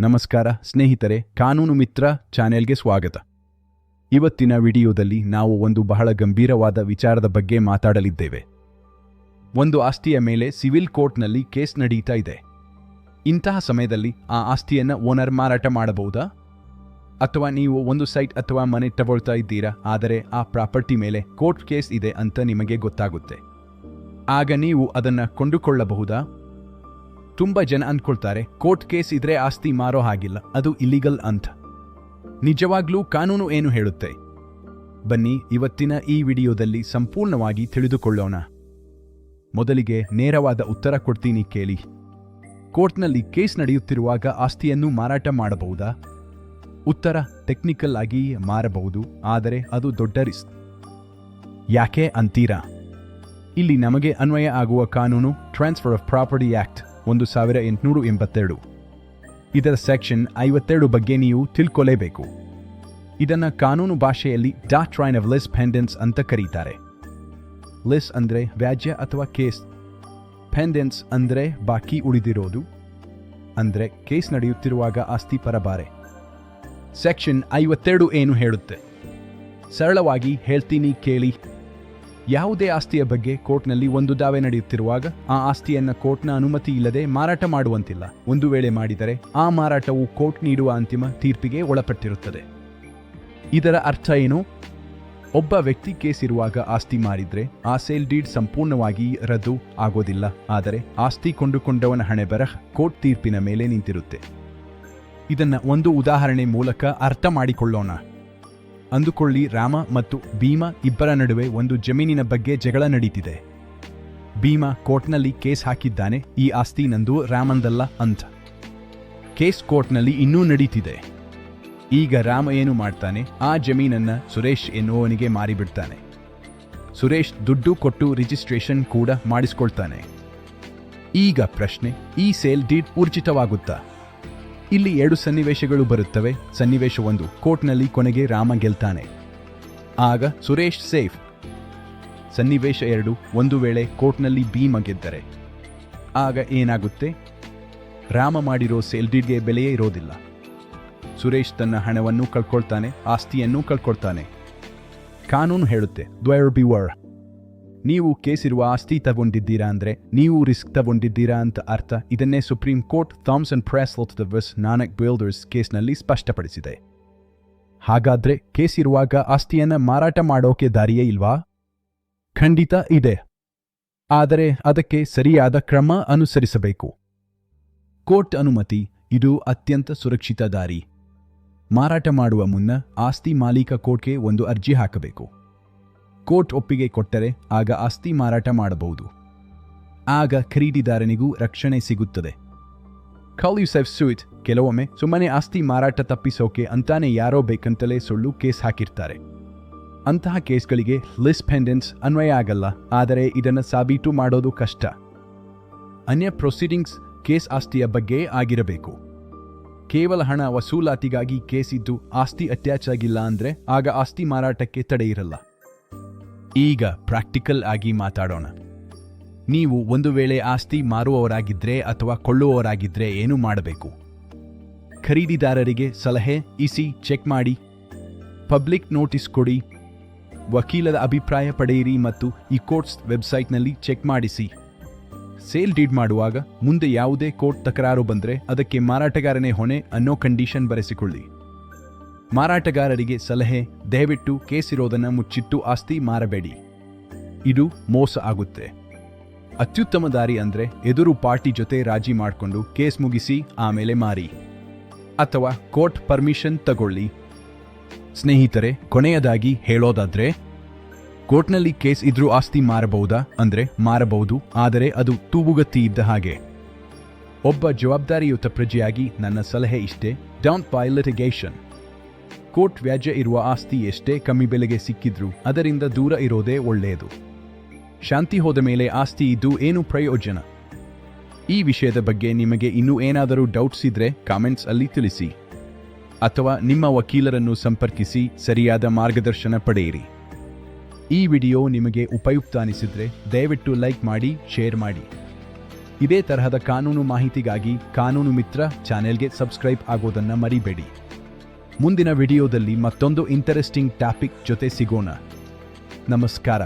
ನಮಸ್ಕಾರ, ಸ್ನೇಹಿತರೆ, ಕಾನೂನು ಮಿತ್ರ ಚಾನೆಲ್ಗೆ ಸ್ವಾಗತ. ಇವತ್ತಿನ ವಿಡಿಯೋದಲ್ಲಿ ನಾವು ಒಂದು ಬಹಳ ಗಂಭೀರವಾದ ವಿಚಾರದ ಬಗ್ಗೆ ಮಾತಾಡಲಿದ್ದೇವೆ. ಒಂದು ಆಸ್ತಿಯ ಮೇಲೆ ಸಿವಿಲ್ ಕೋರ್ಟ್ನಲ್ಲಿ ಕೇಸ್ ನಡೀತಾ ಇದೆ. ಇಂತಹ ಸಮಯದಲ್ಲಿ ಆ ಆಸ್ತಿಯನ್ನು ಓನರ್ ಮಾರಾಟ ಮಾಡಬಹುದಾ? ಅಥವಾ ನೀವು ಒಂದು ಸೈಟ್ ಅಥವಾ ಮನೆ ತಗೊಳ್ತಾ ಇದ್ದೀರಾ? ಆದರೆ ಆ ಪ್ರಾಪರ್ಟಿ ಮೇಲೆ ಕೋರ್ಟ್ ಕೇಸ್ ಇದೆ ಅಂತ ನಿಮಗೆ ಗೊತ್ತಾಗುತ್ತೆ. ಆಗ ನೀವು ಅದನ್ನು ಕೊಂಡುಕೊಳ್ಳಬಹುದಾ? ತುಂಬಾ ಜನ ಅಂದ್ಕೊಳ್ತಾರೆ, ಕೋರ್ಟ್ ಕೇಸ್ ಇದ್ರೆ ಆಸ್ತಿ ಮಾರೋ ಹಾಗಿಲ್ಲ, ಅದು ಇಲಿಗಲ್ ಅಂತ. ನಿಜವಾಗ್ಲೂ ಕಾನೂನು ಏನು ಹೇಳುತ್ತೆ? ಬನ್ನಿ, ಇವತ್ತಿನ ಈ ವಿಡಿಯೋದಲ್ಲಿ ಸಂಪೂರ್ಣವಾಗಿ ತಿಳಿದುಕೊಳ್ಳೋಣ. ಮೊದಲಿಗೆ ನೇರವಾದ ಉತ್ತರ ಕೊಡ್ತೀನಿ ಕೇಳಿ. ಕೋರ್ಟ್ನಲ್ಲಿ ಕೇಸ್ ನಡೆಯುತ್ತಿರುವಾಗ ಆಸ್ತಿಯನ್ನು ಮಾರಾಟ ಮಾಡಬಹುದಾ? ಉತ್ತರ, ಟೆಕ್ನಿಕಲ್ ಆಗಿ ಮಾರಬಹುದು, ಆದರೆ ಅದು ದೊಡ್ಡ ರಿಸ್ಕ್. ಯಾಕೆ ಅಂತೀರಾ? ಇಲ್ಲಿ ನಮಗೆ ಅನ್ವಯ ಆಗುವ ಕಾನೂನು, ಟ್ರಾನ್ಸ್ಫರ್ ಆಫ್ ಪ್ರಾಪರ್ಟಿ ಆಕ್ಟ್. ಒಂದು ಸಾವಿರ ಎಂಟುನೂರು ಎಂಬತ್ತೆರಡು. ಇದರ ಸೆಕ್ಷನ್ ಐವತ್ತೆರಡು ಬಗ್ಗೆ ನೀವು ತಿಳ್ಕೊಲೇಬೇಕು. ಇದನ್ನ ಕಾನೂನು ಭಾಷೆಯಲ್ಲಿ ಡಾಕ್ಟ್ರೈನ್ ಆಫ್ ಲೆಸ್ ಪೆಂಡೆನ್ಸ್ ಅಂತ ಕರೀತಾರೆ. ಲೆಸ್ ಅಂದ್ರೆ ವ್ಯಾಜ್ಯ ಅಥವಾ ಕೇಸ್. ಪೆಂಡೆನ್ಸ್ ಅಂದ್ರೆ ಬಾಕಿ ಉಳಿದಿರೋದು. ಅಂದ್ರೆ ಕೇಸ್ ನಡೆಯುತ್ತಿರುವಾಗ ಆಸ್ತಿ ಪರಬಾರೆ ಸೆಕ್ಷನ್ ಐವತ್ತೆರಡು ಏನು ಹೇಳುತ್ತೆ? ಸರಳವಾಗಿ ಹೇಳ್ತೀನಿ ಕೇಳಿ. ಯಾವುದೇ ಆಸ್ತಿಯ ಬಗ್ಗೆ ಕೋರ್ಟ್ನಲ್ಲಿ ಒಂದು ದಾವೆ ನಡೆಯುತ್ತಿರುವಾಗ ಆ ಆಸ್ತಿಯನ್ನ ಕೋರ್ಟ್ನ ಅನುಮತಿ ಇಲ್ಲದೆ ಮಾರಾಟ ಮಾಡುವಂತಿಲ್ಲ. ಒಂದು ವೇಳೆ ಮಾಡಿದರೆ ಆ ಮಾರಾಟವು ಕೋರ್ಟ್ ನೀಡುವ ಅಂತಿಮ ತೀರ್ಪಿಗೆ ಒಳಪಟ್ಟಿರುತ್ತದೆ. ಇದರ ಅರ್ಥ ಏನು? ಒಬ್ಬ ವ್ಯಕ್ತಿ ಕೇಸ್ ಇರುವಾಗ ಆಸ್ತಿ ಮಾರಿದ್ರೆ ಆ ಸೇಲ್ ಡೀಡ್ ಸಂಪೂರ್ಣವಾಗಿ ರದ್ದು ಆಗೋದಿಲ್ಲ. ಆದರೆ ಆಸ್ತಿ ಕೊಂಡುಕೊಂಡವನ ಹಣೆ ಬರಹ ಕೋರ್ಟ್ ತೀರ್ಪಿನ ಮೇಲೆ ನಿಂತಿರುತ್ತೆ. ಇದನ್ನ ಒಂದು ಉದಾಹರಣೆ ಮೂಲಕ ಅರ್ಥ ಮಾಡಿಕೊಳ್ಳೋಣ. ಅಂದುಕೊಳ್ಳಿ ರಾಮ ಮತ್ತು ಭೀಮ ಇಬ್ಬರ ನಡುವೆ ಒಂದು ಜಮೀನಿನ ಬಗ್ಗೆ ಜಗಳ ನಡೀತಿದೆ. ಭೀಮ ಕೋರ್ಟ್ನಲ್ಲಿ ಕೇಸ್ ಹಾಕಿದ್ದಾನೆ, ಈ ಆಸ್ತಿ ನಂದು ರಾಮಂದಲ್ಲ ಅಂತ. ಕೇಸ್ ಕೋರ್ಟ್ನಲ್ಲಿ ಇನ್ನೂ ನಡೀತಿದೆ. ಈಗ ರಾಮ ಏನು ಮಾಡ್ತಾನೆ, ಆ ಜಮೀನನ್ನ ಸುರೇಶ್ ಎನ್ನುವವನಿಗೆ ಮಾರಿಬಿಡ್ತಾನೆ. ಸುರೇಶ್ ದುಡ್ಡು ಕೊಟ್ಟು ರಿಜಿಸ್ಟ್ರೇಷನ್ ಕೂಡ ಮಾಡಿಸ್ಕೊಳ್ತಾನೆ. ಈಗ ಪ್ರಶ್ನೆ, ಈ ಸೇಲ್ ಡೀಡ್ ಊರ್ಜಿತವಾಗುತ್ತಾ? ಇಲ್ಲಿ ಎರಡು ಸನ್ನಿವೇಶಗಳು ಬರುತ್ತವೆ. ಸನ್ನಿವೇಶ ಒಂದು, ಕೋರ್ಟ್ನಲ್ಲಿ ಕೊನೆಗೆ ರಾಮ ಗೆಲ್ತಾನೆ. ಆಗ ಸುರೇಶ್ ಸೇಫ್. ಸನ್ನಿವೇಶ ಎರಡು, ಒಂದು ವೇಳೆ ಕೋರ್ಟ್ನಲ್ಲಿ ಭೀಮ ಗೆದ್ದರೆ. ಆಗ ಏನಾಗುತ್ತೆ? ರಾಮ ಮಾಡಿರೋ ಸೇಲ್ ಡೀಡ್ಗೆ ಬೆಲೆಯೇ ಇರೋದಿಲ್ಲ. ಸುರೇಶ್ ತನ್ನ ಹಣವನ್ನು ಕಳ್ಕೊಳ್ತಾನೆ, ಆಸ್ತಿಯನ್ನು ಕಳ್ಕೊಳ್ತಾನೆ. ಕಾನೂನು ಹೇಳುತ್ತೆ ದ್ವೈರ್ ಬಿವರ್ ನೀವು ಕೇಸಿರುವ ಆಸ್ತಿ ತಗೊಂಡಿದ್ದೀರಾ ಅಂದ್ರೆ ನೀವು ರಿಸ್ಕ್ ತಗೊಂಡಿದ್ದೀರಾ ಅಂತ ಅರ್ಥ. ಇದನ್ನೇ supreme court Thomson press versus Nanak builders ಕೇಸ್ನಲ್ಲಿ ಸ್ಪಷ್ಟಪಡಿಸಿದೆ. ಹಾಗಾದ್ರೆ ಕೇಸ್ ಇರುವಾಗ ಆಸ್ತಿಯನ್ನ ಮಾರಾಟ ಮಾಡೋಕೆ ದಾರಿಯೇ ಇಲ್ವಾ? ಖಂಡಿತ ಇದೆ. ಆದರೆ ಅದಕ್ಕೆ ಸರಿಯಾದ ಕ್ರಮ ಅನುಸರಿಸಬೇಕು. ಕೋರ್ಟ್ ಅನುಮತಿ, ಇದು ಅತ್ಯಂತ ಸುರಕ್ಷಿತ ದಾರಿ. ಮಾರಾಟ ಮಾಡುವ ಮುನ್ನ ಆಸ್ತಿ ಮಾಲೀಕ ಕೋರ್ಟ್ಗೆ ಒಂದು ಅರ್ಜಿ ಹಾಕಬೇಕು. ಕೋರ್ಟ್ ಒಪ್ಪಿಗೆ ಕೊಟ್ಟರೆ ಆಗ ಆಸ್ತಿ ಮಾರಾಟ ಮಾಡಬಹುದು. ಆಗ ಖರೀದಿದಾರನಿಗೂ ರಕ್ಷಣೆ ಸಿಗುತ್ತದೆ. ಕಾಲ್ ಯು ಸೆಫ್ ಸೂಟ್ ಕೆಲವೊಮ್ಮೆ ಸುಮ್ಮನೆ ಆಸ್ತಿ ಮಾರಾಟ ತಪ್ಪಿಸೋಕೆ ಅಂತಾನೆ ಯಾರೋ ಬೇಕಂತಲೇ ಸುಳ್ಳು ಕೇಸ್ ಹಾಕಿರ್ತಾರೆ. ಅಂತಹ ಕೇಸ್ಗಳಿಗೆ ಲಿಸ್ ಪೆಂಡೆನ್ಸ್ ಅನ್ವಯ ಆಗಲ್ಲ, ಆದರೆ ಇದನ್ನು ಸಾಬೀತು ಮಾಡೋದು ಕಷ್ಟ. ಅನ್ಯ ಪ್ರೊಸೀಡಿಂಗ್ಸ್ ಕೇಸ್ ಆಸ್ತಿಯ ಬಗ್ಗೆ ಆಗಿರಬೇಕು. ಕೇವಲ ಹಣ ವಸೂಲಾತಿಗಾಗಿ ಕೇಸ್ ಇದ್ದು ಆಸ್ತಿ ಅಟ್ಯಾಚ್ ಆಗಿಲ್ಲ ಅಂದ್ರೆ ಆಗ ಆಸ್ತಿ ಮಾರಾಟಕ್ಕೆ ತಡೆ ಇರಲ್ಲ. ಈಗ ಪ್ರಾಕ್ಟಿಕಲ್ ಆಗಿ ಮಾತಾಡೋಣ. ನೀವು ಒಂದು ವೇಳೆ ಆಸ್ತಿ ಮಾರುವವರಾಗಿದ್ರೆ ಅಥವಾ ಕೊಳ್ಳುವವರಾಗಿದ್ರೆ ಏನು ಮಾಡಬೇಕು? ಖರೀದಿದಾರರಿಗೆ ಸಲಹೆ ಇಸಿ ಚೆಕ್ ಮಾಡಿ. ಪಬ್ಲಿಕ್ ನೋಟಿಸ್ ಕೊಡಿ. ವಕೀಲರ ಅಭಿಪ್ರಾಯ ಪಡೆಯಿರಿ ಮತ್ತು ಈ ಕೋರ್ಟ್ಸ್ ವೆಬ್ಸೈಟ್ನಲ್ಲಿ ಚೆಕ್ ಮಾಡಿಸಿ. ಸೇಲ್ ಡೀಡ್ ಮಾಡುವಾಗ ಮುಂದೆ ಯಾವುದೇ ಕೋರ್ಟ್ ತಕರಾರು ಬಂದರೆ ಅದಕ್ಕೆ ಮಾರಾಟಗಾರನೇ ಹೊಣೆ ಅನ್ನೋ ಕಂಡೀಷನ್ ಬರೆಸಿಕೊಳ್ಳಿ. ಮಾರಾಟಗಾರರಿಗೆ ಸಲಹೆ, ದಯವಿಟ್ಟು ಕೇಸ್ ಇರೋದನ್ನ ಮುಚ್ಚಿಟ್ಟು ಆಸ್ತಿ ಮಾರಬೇಡಿ. ಇದು ಮೋಸ ಆಗುತ್ತೆ. ಅತ್ಯುತ್ತಮ ದಾರಿ ಅಂದ್ರೆ ಎದುರು ಪಾರ್ಟಿ ಜೊತೆ ರಾಜಿ ಮಾಡಿಕೊಂಡು ಕೇಸ್ ಮುಗಿಸಿ ಆಮೇಲೆ ಮಾರಿ. ಅಥವಾ ಕೋರ್ಟ್ ಪರ್ಮಿಷನ್ ತಗೊಳ್ಳಿ. ಸ್ನೇಹಿತರೆ, ಕೊನೆಯದಾಗಿ ಹೇಳೋದಾದ್ರೆ, ಕೋರ್ಟ್ನಲ್ಲಿ ಕೇಸ್ ಇದ್ರೂ ಆಸ್ತಿ ಮಾರಬಹುದಾ? ಅಂದ್ರೆ ಮಾರಬಹುದು, ಆದರೆ ಅದು ತೂಗುಗತ್ತಿ ಇದ್ದ ಹಾಗೆ. ಒಬ್ಬ ಜವಾಬ್ದಾರಿಯುತ ಪ್ರಜೆಯಾಗಿ ನನ್ನ ಸಲಹೆ ಇಷ್ಟೇ. ಡೌನ್ ಬೈ ಲಿಟಿಗೇಷನ್ ಕೋರ್ಟ್ ವ್ಯಾಜ್ಯ ಇರುವ ಆಸ್ತಿ ಎಷ್ಟೇ ಕಮ್ಮಿ ಬೆಲೆಗೆ ಸಿಕ್ಕಿದ್ರೂ ಅದರಿಂದ ದೂರ ಇರೋದೇ ಒಳ್ಳೆಯದು. ಶಾಂತಿ ಹೋದ ಮೇಲೆ ಆಸ್ತಿ ಇದ್ದು ಏನು ಪ್ರಯೋಜನ? ಈ ವಿಷಯದ ಬಗ್ಗೆ ನಿಮಗೆ ಇನ್ನೂ ಏನಾದರೂ ಡೌಟ್ಸ್ ಇದ್ರೆ ಕಾಮೆಂಟ್ಸ್ ಅಲ್ಲಿ ತಿಳಿಸಿ. ಅಥವಾ ನಿಮ್ಮ ವಕೀಲರನ್ನು ಸಂಪರ್ಕಿಸಿ ಸರಿಯಾದ ಮಾರ್ಗದರ್ಶನ ಪಡೆಯಿರಿ. ಈ ವಿಡಿಯೋ ನಿಮಗೆ ಉಪಯುಕ್ತ ಅನಿಸಿದ್ರೆ ದಯವಿಟ್ಟು ಲೈಕ್ ಮಾಡಿ, ಶೇರ್ ಮಾಡಿ. ಇದೇ ತರಹದ ಕಾನೂನು ಮಾಹಿತಿಗಾಗಿ ಕಾನೂನು ಮಿತ್ರ ಚಾನೆಲ್ಗೆ ಸಬ್ಸ್ಕ್ರೈಬ್ ಆಗೋದನ್ನು ಮರಿಬೇಡಿ. ಮುಂದಿನ ವಿಡಿಯೋದಲ್ಲಿ ಮತ್ತೊಂದು ಇಂಟರೆಸ್ಟಿಂಗ್ ಟಾಪಿಕ್ ಜೊತೆ ಸಿಗೋಣ. ನಮಸ್ಕಾರ.